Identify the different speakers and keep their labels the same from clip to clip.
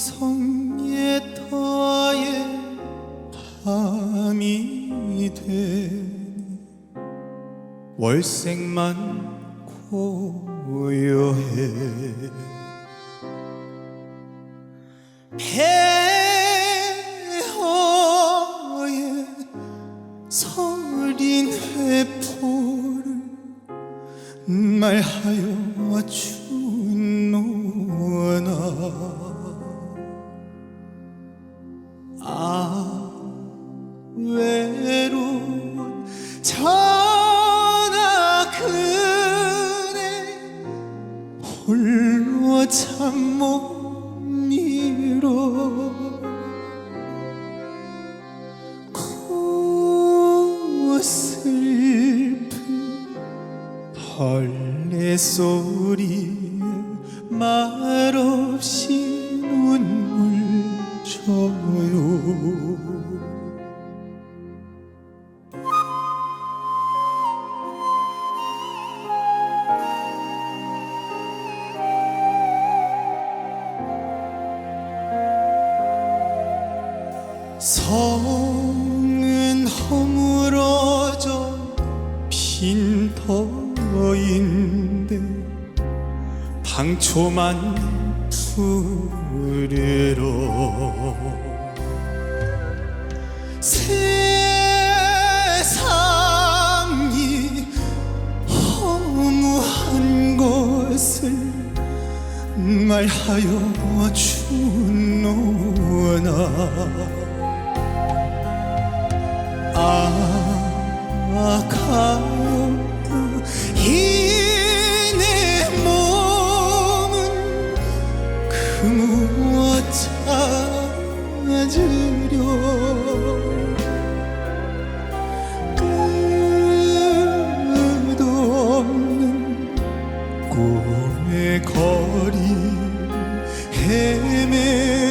Speaker 1: 성의 타에 밤이 되니 월색만 고요해. 폐허의 서린 해포를 말하여 주 홀로 잠못 밀어 그 슬픈 벌레 소리에 말없이 눈물 성은 허물어져 빈 터인데 방초만 푸르러 세상이 허무한 것을 말하여 주노나 꿈의 거리 헤매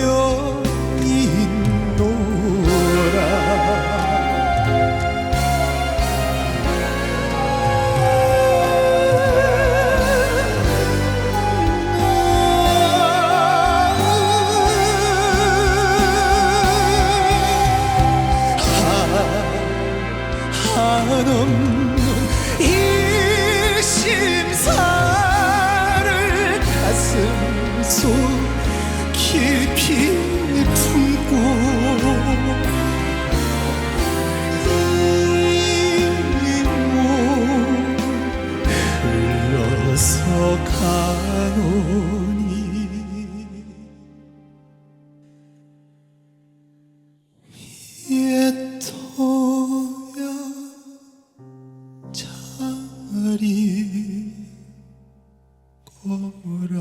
Speaker 1: 속 깊이 품고 이몸 흘러서 가노니. 옛토야 자리 꼬라